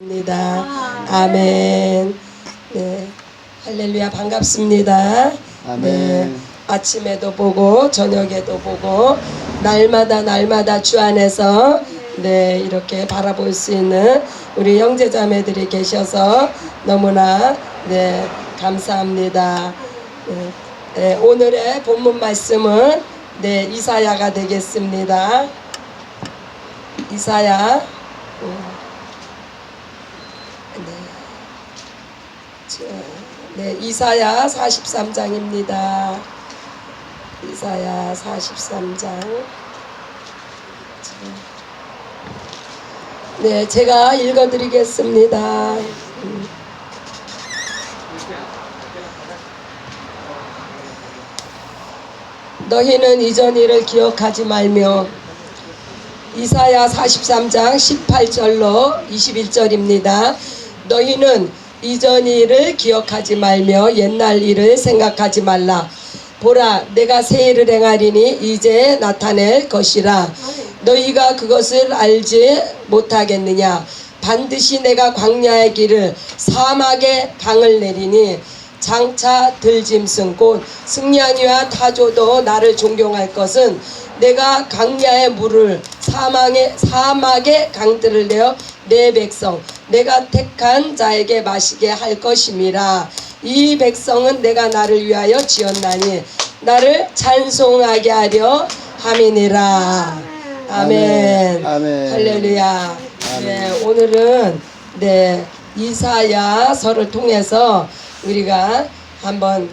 입니다. 아멘. 네. 할렐루야 반갑습니다. 아멘. 네. 아침에도 보고 저녁에도 보고 날마다 날마다 주 안에서 네 이렇게 바라볼 수 있는 우리 형제자매들이 계셔서 너무나 네 감사합니다. 네, 네, 오늘의 본문 말씀은 네 이사야가 되겠습니다. 이사야 음, 네. 자, 네, 이사야 43장입니다. 이사야 43장. 네, 제가 읽어드리겠습니다. 음. 너희는 이전 일을 기억하지 말며 이사야 43장 18절로 21절입니다. 너희는 이전 일을 기억하지 말며 옛날 일을 생각하지 말라. 보라, 내가 새 일을 행하리니 이제 나타낼 것이라. 너희가 그것을 알지 못하겠느냐? 반드시 내가 광야의 길을 사막의 강을 내리니 장차 들짐승 곧 승냥이와 타조도 나를 존경할 것은 내가 강야의 물을 사망의 사막의 강들을 내어 내 백성 내가 택한 자에게 마시게 할 것임이라 이 백성은 내가 나를 위하여 지었나니 나를 찬송하게 하려 함이니라 아멘, 아멘. 아멘. 할렐루야 아멘. 네, 오늘은 네 이사야서를 통해서 우리가 한번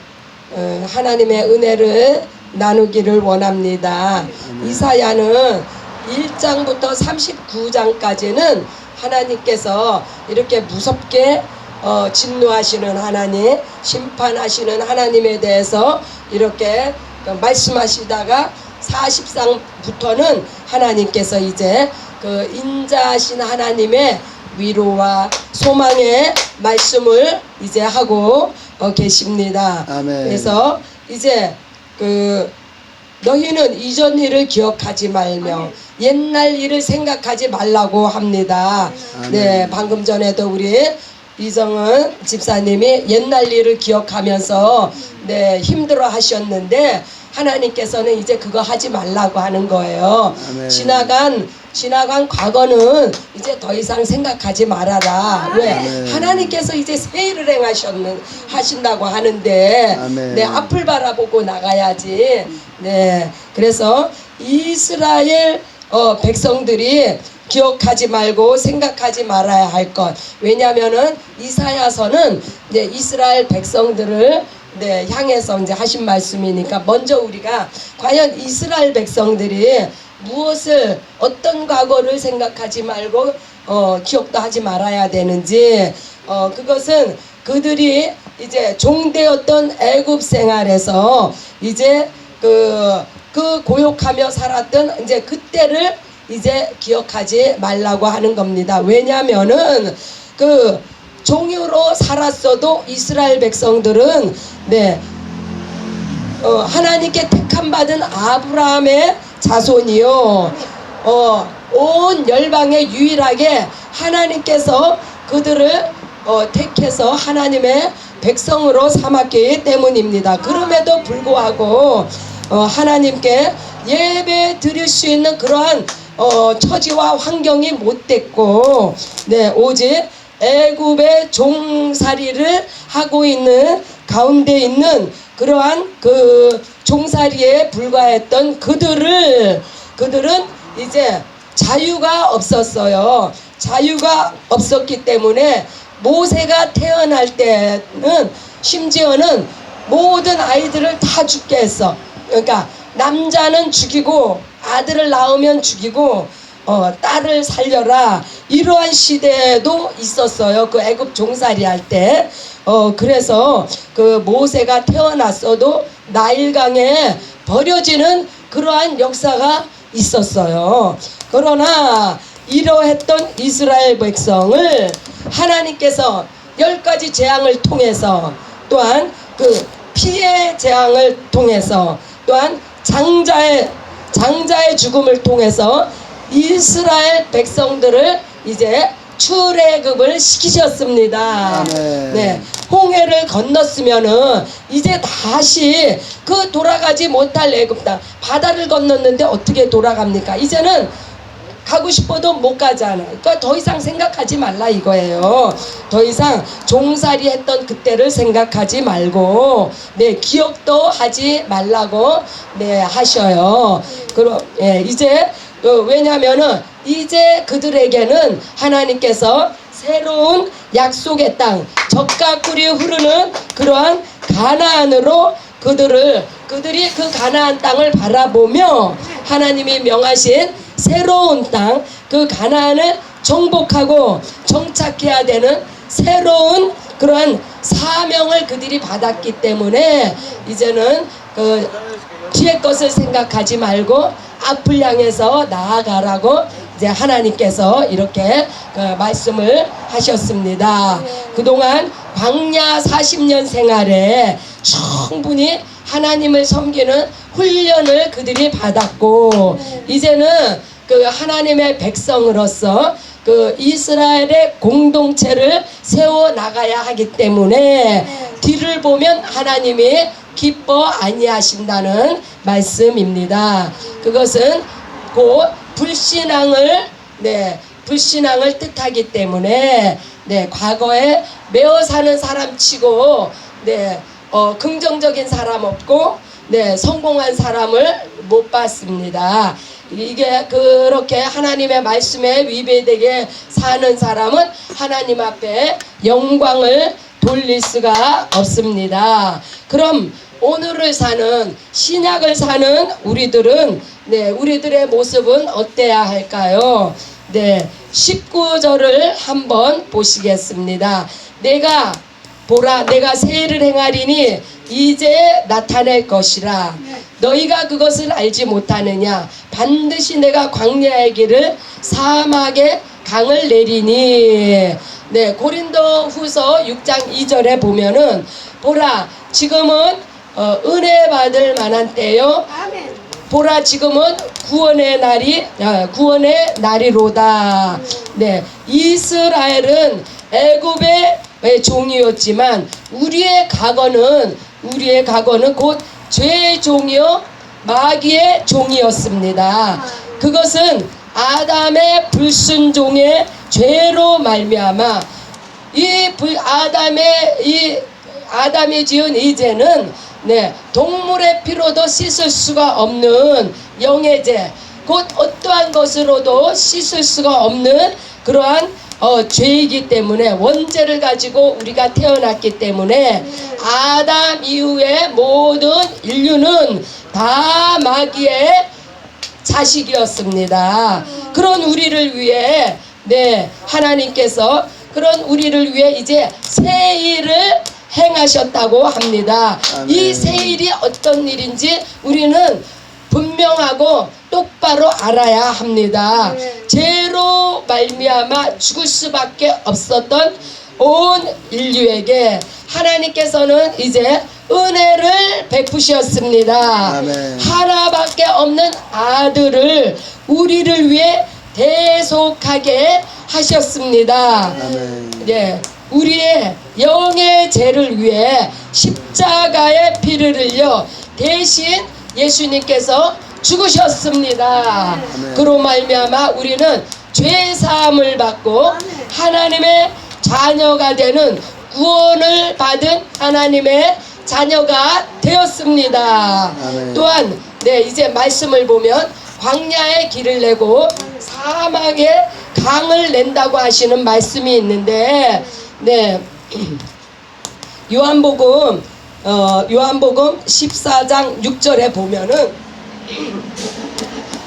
어, 하나님의 은혜를 나누기를 원합니다. 이사야는 1장부터 39장까지는 하나님께서 이렇게 무섭게 어, 진노하시는 하나님, 심판하시는 하나님에 대해서 이렇게 그 말씀하시다가 40장부터는 하나님께서 이제 그 인자하신 하나님의 위로와 소망의 말씀을 이제 하고 어, 계십니다. 아멘. 그래서 이제 그 너희는 이전 일을 기억하지 말며 옛날 일을 생각하지 말라고 합니다. 네, 방금 전에도 우리 이정은 집사님이 옛날 일을 기억하면서 네, 힘들어 하셨는데 하나님께서는 이제 그거 하지 말라고 하는 거예요. 아멘. 지나간 지나간 과거는 이제 더 이상 생각하지 말아라. 왜? 아멘. 하나님께서 이제 새 일을 행하셨는 하신다고 하는데 아멘. 네, 앞을 바라보고 나가야지. 네. 그래서 이스라엘 어, 백성들이 기억하지 말고 생각하지 말아야 할 것. 왜냐면은 이사야서는 이제 이스라엘 백성들을 네, 향해서 이제 하신 말씀이니까 먼저 우리가 과연 이스라엘 백성들이 무엇을 어떤 과거를 생각하지 말고 어, 기억도 하지 말아야 되는지 어, 그것은 그들이 이제 종되었던 애굽 생활에서 이제 그, 그 고욕하며 살았던 이제 그때를 이제 기억하지 말라고 하는 겁니다. 왜냐면은 그 종유로 살았어도 이스라엘 백성들은 네 어, 하나님께 택함 받은 아브라함의 자손이요. 어, 온 열방에 유일하게 하나님께서 그들을 어, 택해서 하나님의 백성으로 삼았기 때문입니다. 그럼에도 불구하고 어, 하나님께 예배 드릴 수 있는 그러한 어, 처지와 환경이 못 됐고, 네 오직 애굽의 종살이를 하고 있는 가운데 있는 그러한 그 종살이에 불과했던 그들을 그들은 이제 자유가 없었어요. 자유가 없었기 때문에 모세가 태어날 때는 심지어는 모든 아이들을 다 죽게 했어. 그러니까 남자는 죽이고 아들을 낳으면 죽이고 어, 딸을 살려라 이러한 시대도 있었어요. 그 애굽 종살이 할 때. 어, 그래서 그 모세가 태어났어도 나일강에 버려지는 그러한 역사가 있었어요. 그러나 이러했던 이스라엘 백성을 하나님께서 열 가지 재앙을 통해서 또한 그 피해 재앙을 통해서 또한 장자의 장자의 죽음을 통해서 이스라엘 백성들을 이제 출애굽을 시키셨습니다. 아멘. 네, 홍해를 건넜으면은 이제 다시 그 돌아가지 못할 애굽 땅 바다를 건넜는데 어떻게 돌아갑니까? 이제는 가고 싶어도 못 가잖아. 그러니까 더 이상 생각하지 말라 이거예요. 더 이상 종살이 했던 그때를 생각하지 말고 네 기억도 하지 말라고 네 하셔요. 그럼 예, 이제 어, 왜냐면은 이제 그들에게는 하나님께서 새로운 약속의 땅 적과 꿀이 흐르는 그러한 가나안으로 그들을 그들이 그 가나안 땅을 바라보며 하나님이 명하신 새로운 땅 그 가나안을 정복하고 정착해야 되는 새로운 그러한 사명을 그들이 받았기 때문에 이제는 그 뒤의 것을 생각하지 말고 앞을 향해서 나아가라고 이제 하나님께서 이렇게 그 말씀을 하셨습니다. 그동안 광야 40년 생활에 충분히 하나님을 섬기는 훈련을 그들이 받았고 이제는 그 하나님의 백성으로서 그 이스라엘의 공동체를 세워 나가야 하기 때문에 뒤를 보면 하나님이 기뻐 아니하신다는 말씀입니다. 그것은 곧 불신앙을 네 불신앙을 뜻하기 때문에 네 과거에 매어 사는 사람치고 네 어, 긍정적인 사람 없고 네 성공한 사람을 못 봤습니다. 이게 그렇게 하나님의 말씀에 위배되게 사는 사람은 하나님 앞에 영광을 돌릴 수가 없습니다. 그럼 오늘을 사는 신약을 사는 우리들은 네 우리들의 모습은 어때야 할까요? 네 19절을 한번 보시겠습니다. 내가 보라 내가 세일을 행하리니 이제 나타낼 것이라. 너희가 그것을 알지 못하느냐? 반드시 내가 광야의 길을 사막에 강을 내리니. 네 고린도 후서 6장 2절에 보면은 보라 지금은 어, 은혜 받을 만한 때요. 아멘. 보라 지금은 구원의 날이 아, 구원의 날이로다. 네, 이스라엘은 애굽의 종이었지만 우리의 과거는 우리의 과거는 곧 죄의 종이요 마귀의 종이었습니다. 그것은 아담의 불순종의 죄로 말미암아 이 불- 아담의 이 아담이 지은 이제는 네 동물의 피로도 씻을 수가 없는 영의 죄, 곧 어떠한 것으로도 씻을 수가 없는 그러한 어, 죄이기 때문에 원죄를 가지고 우리가 태어났기 때문에 아담 이후의 모든 인류는 다 마귀의 자식이었습니다. 그런 우리를 위해 네 하나님께서 그런 우리를 위해 이제 새 일을 행하셨다고 합니다. 아멘. 이새 일이 어떤 일인지 우리는 분명하고 똑바로 알아야 합니다. 네. 죄로 말미암아 죽을 수밖에 없었던 온 인류에게 하나님께서는 이제 은혜를 베푸셨습니다. 아멘. 하나밖에 없는 아들을 우리를 위해 대속하게 하셨습니다. 아멘. 네, 우리의 영의 죄를 위해 십자가의 피를 흘려 대신 예수님께서 죽으셨습니다. 그로 말미암아 우리는 죄 사함을 받고. 하나님의 자녀가 되는 구원을 받은 하나님의 자녀가 되었습니다. 또한 네 이제 말씀을 보면 광야의 길을 내고 사막에 강을 낸다고 하시는 말씀이 있는데 네 요한복음 어 요한복음 14장 6절에 보면은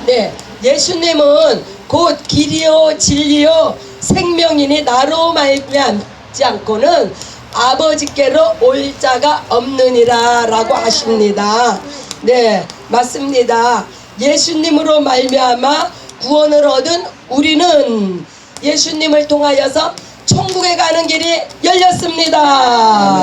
네 예수님은 곧 길이요 진리요 생명이니 나로 말미암지 않고는 아버지께로 올 자가 없느니라라고 하십니다. 네 맞습니다. 예수님으로 말미암아 구원을 얻은 우리는 예수님을 통하여서 천국에 가는 길이 열렸습니다.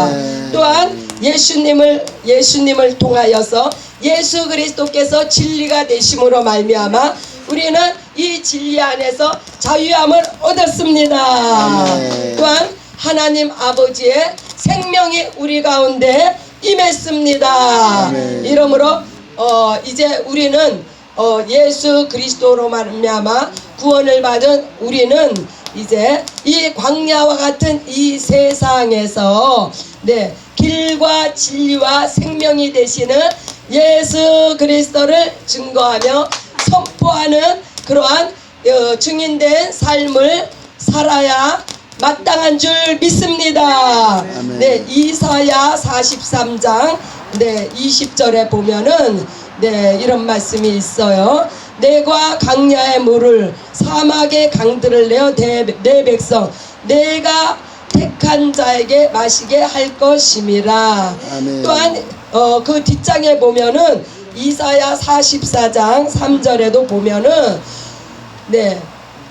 아멘. 또한 예수님을 예수님을 통하여서 예수 그리스도께서 진리가 되심으로 말미암아 우리는 이 진리 안에서 자유함을 얻었습니다. 아멘. 또한 하나님 아버지의 생명이 우리 가운데 임했습니다. 아멘. 이러므로 어, 이제 우리는 어, 예수 그리스도로 말미암아 구원을 받은 우리는 이제 이 광야와 같은 이 세상에서 네 길과 진리와 생명이 되시는 예수 그리스도를 증거하며 선포하는 그러한 어, 증인된 삶을 살아야 마땅한 줄 믿습니다. 네, 이사야 43장 네, 20절에 보면은 네, 이런 말씀이 있어요. 내가 강야의 물을 사막의 강들을 내어 내, 내 백성 내가 택한 자에게 마시게 할 것임이라. 아멘. 또한 어, 그 뒷장에 보면은 이사야 44장 3절에도 보면은 네.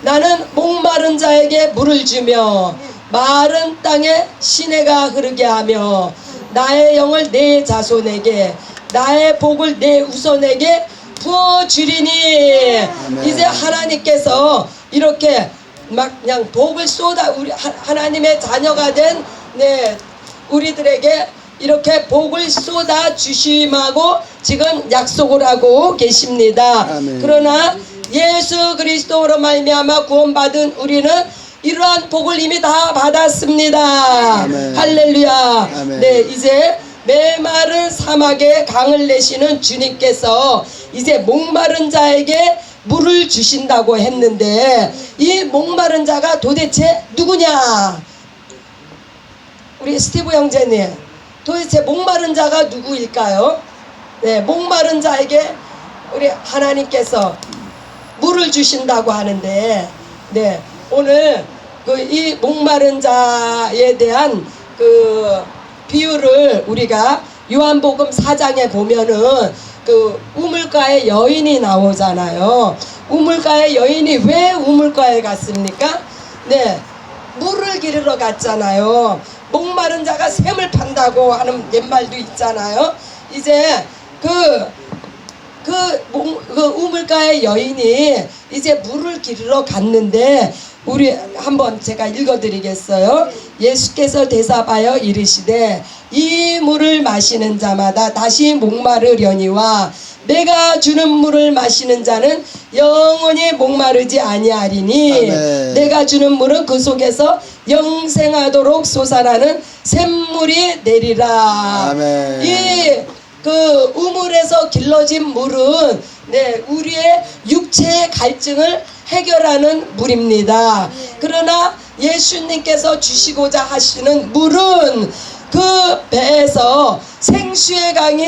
나는 목마른 자에게 물을 주며 마른 땅에 시내가 흐르게 하며 나의 영을 내 자손에게 나의 복을 내 후손에게 부어 주리니 아멘. 이제 하나님께서 이렇게 막 그냥 복을 쏟아 우리 하- 하나님의 자녀가 된 네, 우리들에게 이렇게 복을 쏟아 주심하고 지금 약속을 하고 계십니다. 아멘. 그러나 예수 그리스도로 말미암아 구원받은 우리는 이러한 복을 이미 다 받았습니다. 아멘. 할렐루야. 아멘. 네, 이제 메마른 사막에 강을 내시는 주님께서 이제 목마른 자에게 물을 주신다고 했는데 이 목마른 자가 도대체 누구냐? 우리 스티브 형제님, 도대체 목마른 자가 누구일까요? 네, 목마른 자에게 우리 하나님께서 물을 주신다고 하는데, 네, 오늘 그 이 목마른 자에 대한 그 비유를 우리가 요한복음 4장에 보면은 그 우물가에 여인이 나오잖아요. 우물가에 여인이 왜 우물가에 갔습니까? 네, 물을 기르러 갔잖아요. 목마른 자가 샘을 판다고 하는 옛말도 있잖아요. 이제 그, 그, 목- 그 우물가의 여인이 이제 물을 기르러 갔는데 우리 한번 제가 읽어드리겠어요. 예수께서 대사하여 이르시되 이 물을 마시는 자마다 다시 목마르려니와 내가 주는 물을 마시는 자는 영원히 목마르지 아니하리니 아멘. 내가 주는 물은 그 속에서 영생하도록 솟아나는 샘물이 내리라. 아멘. 이 그 우물에서 길러진 물은 네 우리의 육체의 갈증을 해결하는 물입니다. 그러나 예수님께서 주시고자 하시는 물은 그 배에서 생수의 강이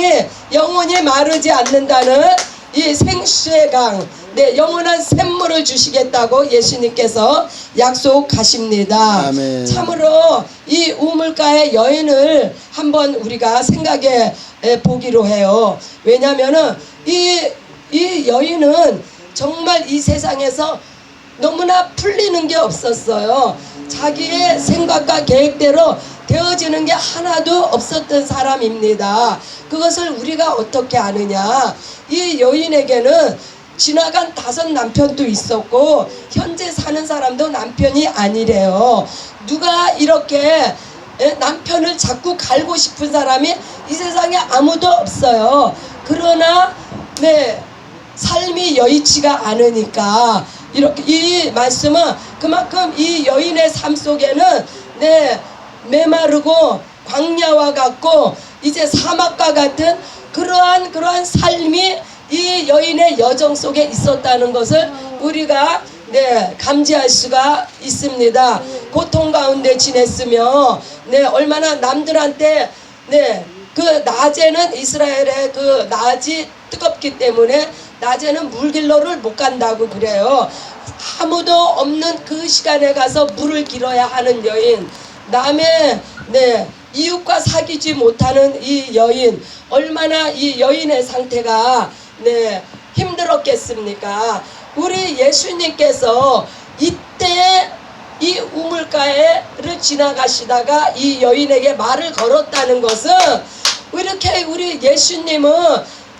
영원히 마르지 않는다는 이 생수의 강, 네, 영원한 샘물을 주시겠다고 예수님께서 약속하십니다. 아멘. 참으로 이 우물가의 여인을 한번 우리가 생각해 에, 보기로 해요. 왜냐면은 이, 이 여인은 정말 이 세상에서 너무나 풀리는 게 없었어요. 자기의 생각과 계획대로 되어지는 게 하나도 없었던 사람입니다. 그것을 우리가 어떻게 아느냐? 이 여인에게는 지나간 다섯 남편도 있었고 현재 사는 사람도 남편이 아니래요. 누가 이렇게 에, 남편을 자꾸 갈고 싶은 사람이 이 세상에 아무도 없어요. 그러나 네 삶이 여의치가 않으니까 이렇게 이 말씀은 그만큼 이 여인의 삶 속에는 네 메마르고 광야와 같고 이제 사막과 같은 그러한 그러한 삶이 이 여인의 여정 속에 있었다는 것을 우리가 네 감지할 수가 있습니다. 고통 가운데 지냈으며 네 얼마나 남들한테 네그 낮에는 이스라엘의 그 낮이 뜨겁기 때문에 낮에는 물길로를 못 간다고 그래요. 아무도 없는 그 시간에 가서 물을 길어야 하는 여인. 남의 네 이웃과 사귀지 못하는 이 여인 얼마나 이 여인의 상태가 네 힘들었겠습니까? 우리 예수님께서 이때 이 우물가에를 지나가시다가 이 여인에게 말을 걸었다는 것은 이렇게 우리 예수님은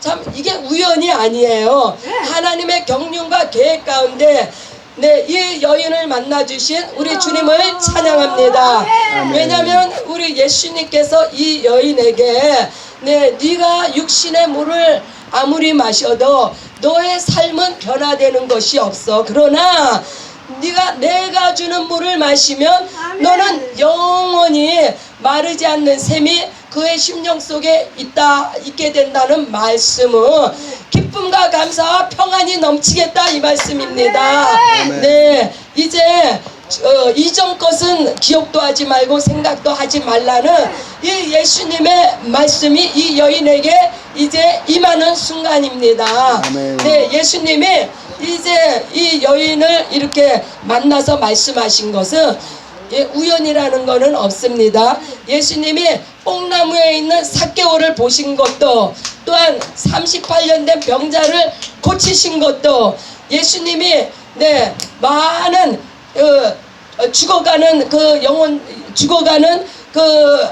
참 이게 우연이 아니에요. 하나님의 경륜과 계획 가운데 네, 이 여인을 만나 주신 우리 주님을 찬양합니다. 왜냐하면 우리 예수님께서 이 여인에게 네, 네가 육신의 물을 아무리 마셔도 너의 삶은 변화되는 것이 없어. 그러나 네가 내가 주는 물을 마시면 너는 영원히 마르지 않는 샘이 그의 심령 속에 있다 있게 된다는 말씀은 기쁨과 감사와 평안이 넘치겠다 이 말씀입니다. 네, 이제 어, 이전 것은 기억도 하지 말고 생각도 하지 말라는 이 예수님의 말씀이 이 여인에게 이제 임하는 순간입니다. 네, 예수님이 이제 이 여인을 이렇게 만나서 말씀하신 것은 예, 우연이라는 것은 없습니다. 예수님이 뽕나무에 있는 사개오를 보신 것도 또한 38년 된 병자를 고치신 것도 예수님이 네 많은 죽어가는 그 영혼 죽어가는 그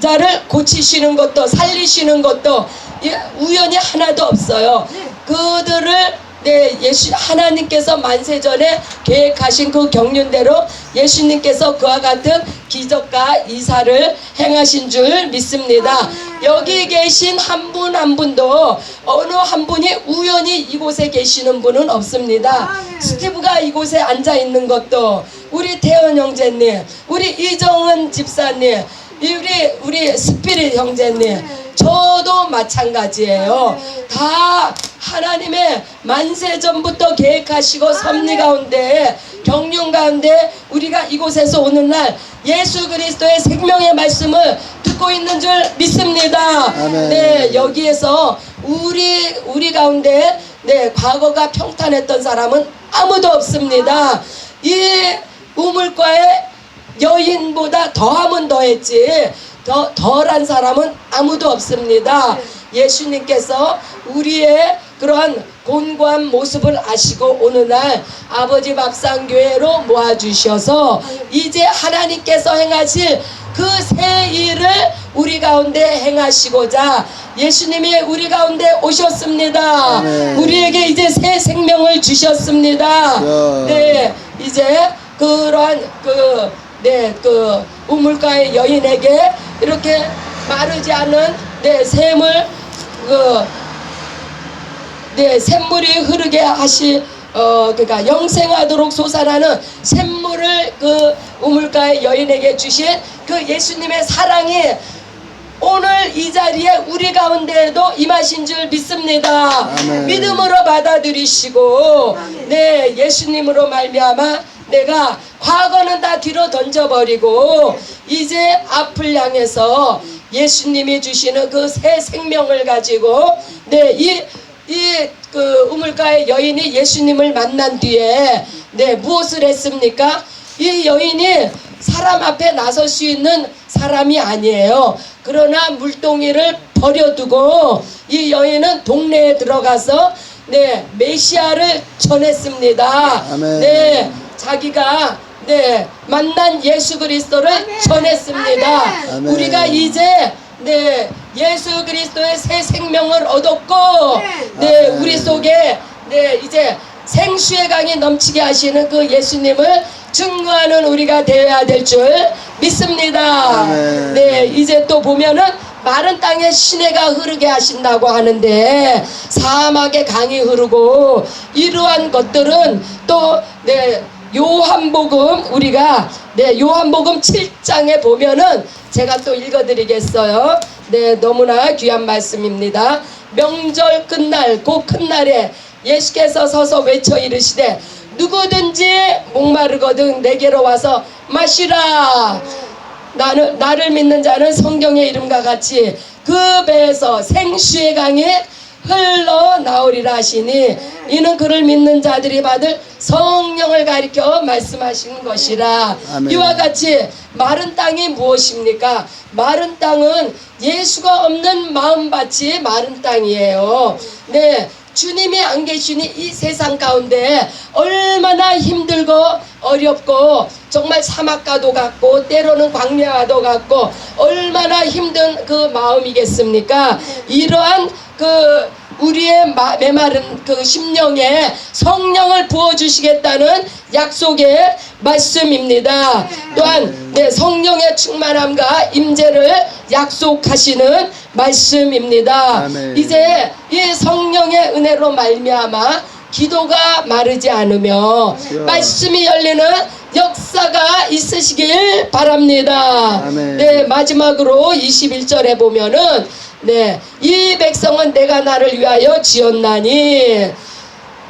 자를 고치시는 것도 살리시는 것도 예, 우연히 하나도 없어요. 그들을 네, 예수 하나님께서 만세 전에 계획하신 그 경륜대로 예수님께서 그와 같은 기적과 이사를 행하신 줄 믿습니다. 여기 계신 한분한 분도 어느 한 분이 우연히 이곳에 계시는 분은 없습니다. 스티브가 이곳에 앉아 있는 것도 우리 태연 형제님, 우리 이정은 집사님, 우리 우리 스피릿 형제님, 저도 마찬가지예요. 다 하나님의 만세 전부터 계획하시고 섭리 가운데 경륜 가운데 우리가 이곳에서 오는 날 예수 그리스도의 생명의 말씀을 듣고 있는 줄 믿습니다. 아멘. 네, 여기에서 우리 우리 가운데 네, 과거가 평탄했던 사람은 아무도 없습니다. 이 우물가의 여인보다 더하면 더했지 더 덜한 사람은 아무도 없습니다. 예수님께서 우리의 그러한 곤고한 모습을 아시고 오늘 날 아버지 밥상교회로 모아주셔서 이제 하나님께서 행하실 그 새 일을 우리 가운데 행하시고자 예수님이 우리 가운데 오셨습니다. 아멘. 우리에게 이제 새 생명을 주셨습니다. 야. 네, 이제 그러한 그, 네, 그 우물가의 여인에게 이렇게 마르지 않은 네, 샘을 그, 네, 샘물이 흐르게 하시 어 그러니까 영생하도록 솟아나는 샘물을 그 우물가의 여인에게 주신 그 예수님의 사랑이 오늘 이 자리에 우리 가운데에도 임하신 줄 믿습니다. 아멘. 믿음으로 받아들이시고 네 예수님으로 말미암아 내가 과거는 다 뒤로 던져버리고 이제 앞을 향해서 예수님이 주시는 그 새 생명을 가지고 네이 이그 우물가의 여인이 예수님을 만난 뒤에 네 무엇을 했습니까? 이 여인이 사람 앞에 나설 수 있는 사람이 아니에요. 그러나 물동이를 버려두고 이 여인은 동네에 들어가서 네 메시아를 전했습니다. 아멘. 네 자기가 네 만난 예수 그리스도를 전했습니다. 아멘. 우리가 이제 네 예수 그리스도의 새 생명을 얻었고 네 아멘. 우리 속에 네 이제 생수의 강이 넘치게 하시는 그 예수님을 증거하는 우리가 되어야 될 줄 믿습니다. 아멘. 네 이제 또 보면은 마른 땅에 시내가 흐르게 하신다고 하는데 사막에 강이 흐르고 이러한 것들은 또 네 요한복음 우리가 네 요한복음 7장에 보면은 제가 또 읽어드리겠어요. 네 너무나 귀한 말씀입니다. 명절 끝날 그큰 날에 예수께서 서서 외쳐 이르시되 누구든지 목마르거든 내게로 와서 마시라. 나는 나를 믿는 자는 성경의 이름과 같이 그 배에서 생수의 강이 흘러 나오리라 하시니 이는 그를 믿는 자들이 받을 성령을 가리켜 말씀하시는 것이라 아멘. 이와 같이 마른 땅이 무엇입니까? 마른 땅은 예수가 없는 마음밭이 마른 땅이에요. 네. 주님이 안 계시니 이 세상 가운데 얼마나 힘들고 어렵고 정말 사막과도 같고 때로는 광야와도 같고 얼마나 힘든 그 마음이겠습니까? 이러한 그 우리의 마- 메마른 그 심령에 성령을 부어 주시겠다는 약속의 말씀입니다. 또한 네, 성령의 충만함과 임재를 약속하시는 말씀입니다. 아멘. 이제 이 성령의 은혜로 말미암아 기도가 마르지 않으며 주여. 말씀이 열리는 역사가 있으시길 바랍니다. 아멘. 네, 마지막으로 21절에 보면은 네, 이 백성은 내가 나를 위하여 지었나니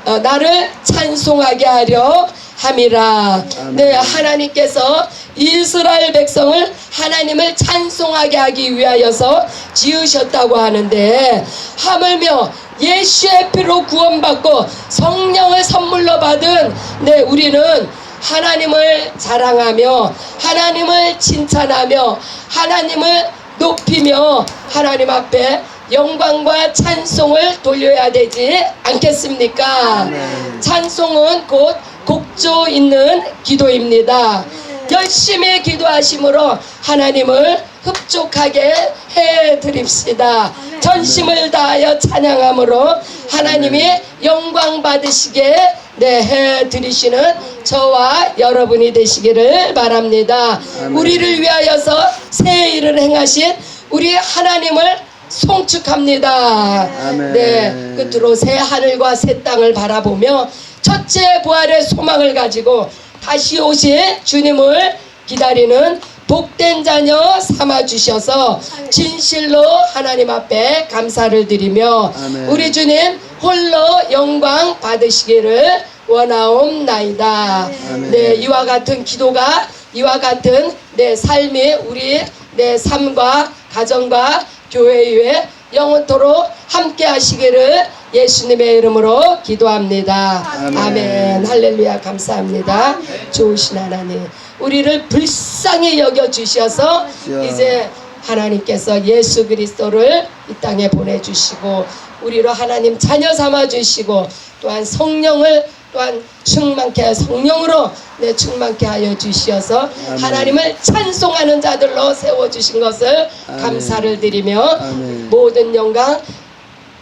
어, 나를 찬송하게 하려 함이라. 네, 하나님께서 이스라엘 백성을 하나님을 찬송하게 하기 위하여서 지으셨다고 하는데 하물며 예수의 피로 구원받고 성령을 선물로 받은 네, 우리는 하나님을 자랑하며 하나님을 칭찬하며 하나님을 높이며 하나님 앞에 영광과 찬송을 돌려야 되지 않겠습니까? 네. 찬송은 곧 곡조 있는 기도입니다. 열심히 기도하심으로 하나님을 흡족하게 해 드립시다. 전심을 다하여 찬양함으로 하나님이 영광 받으시게 네, 해 드리시는 저와 여러분이 되시기를 바랍니다. 아멘. 우리를 위하여서 새 일을 행하신 우리 하나님을 송축합니다. 아멘. 네, 끝으로 새 하늘과 새 땅을 바라보며 첫째 부활의 소망을 가지고 다시 오실 주님을 기다리는 복된 자녀 삼아 주셔서 진실로 하나님 앞에 감사를 드리며 아멘. 우리 주님 홀로 영광 받으시기를 원하옵나이다. 네, 이와 같은 기도가 이와 같은 내 삶이 우리 내 삶과 가정과 교회 위에 영원토록 함께 하시기를 예수님의 이름으로 기도합니다. 아멘. 아멘. 할렐루야 감사합니다. 좋으신 하나님. 우리를 불쌍히 여겨 주셔서. 이제 하나님께서 예수 그리스도를 이 땅에 보내 주시고 우리로 하나님 자녀 삼아 주시고 또한 성령을 또한 충만케 하여 성령으로 내 충만케 하여 주시어서 아멘. 하나님을 찬송하는 자들로 세워 주신 것을 아멘. 감사를 드리며 아멘. 모든 영광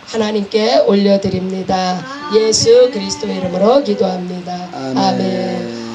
하나님께 올려드립니다. 예수 그리스도 이름으로 기도합니다. 아멘. 아멘.